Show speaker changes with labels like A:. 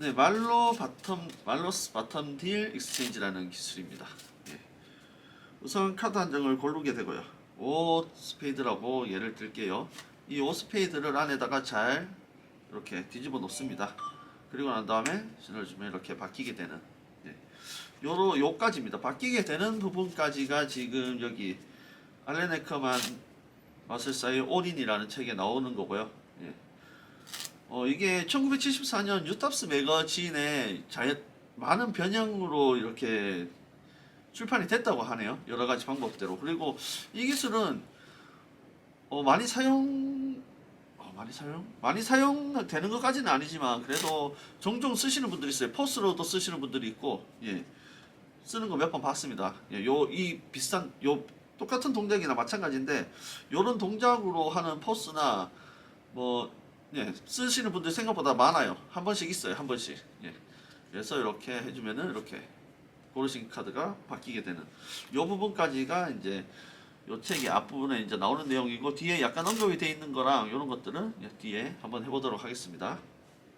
A: 네, 말로 바텀 말로스 바텀 딜 익스체인지라는 기술입니다. 예. 우선 카드 한 장을 고르게 되고요. 오 스페이드라고 예를 들게요. 이 오 스페이드를 안에다가 잘 이렇게 뒤집어 놓습니다. 그리고 난 다음에 신을 주면 이렇게 바뀌게 되는 예. 요로 요까지입니다. 바뀌게 되는 부분까지가 지금 여기 알렌 에커만 마술사의 올인이라는 책에 나오는 거고요. 예. 어 이게 1974년 유탑스 매거진에 자 많은 변형으로 이렇게 출판이 됐다고 하네요. 여러 가지 방법대로. 그리고 이 기술은 어 많이 사용 어, 많이 사용 많이 사용되는 것까지는 아니지만 그래도 종종 쓰시는 분들이 있어요. 포스로도 쓰시는 분들이 있고 예. 쓰는 거 몇 번 봤습니다. 예, 요 이 비슷한 요 똑같은 동작이나 마찬가지인데 요런 동작으로 하는 포스나 뭐 예, 쓰시는 분들 생각보다 많아요. 한 번씩 있어요. 한 번씩. 예. 그래서 이렇게 해주면은 이렇게 고르신 카드가 바뀌게 되는 요 부분까지가 이제 요 책의 앞부분에 이제 나오는 내용이고 뒤에 약간 언급이 돼 있는 거랑 이런 것들은 예, 뒤에 한번 해보도록 하겠습니다.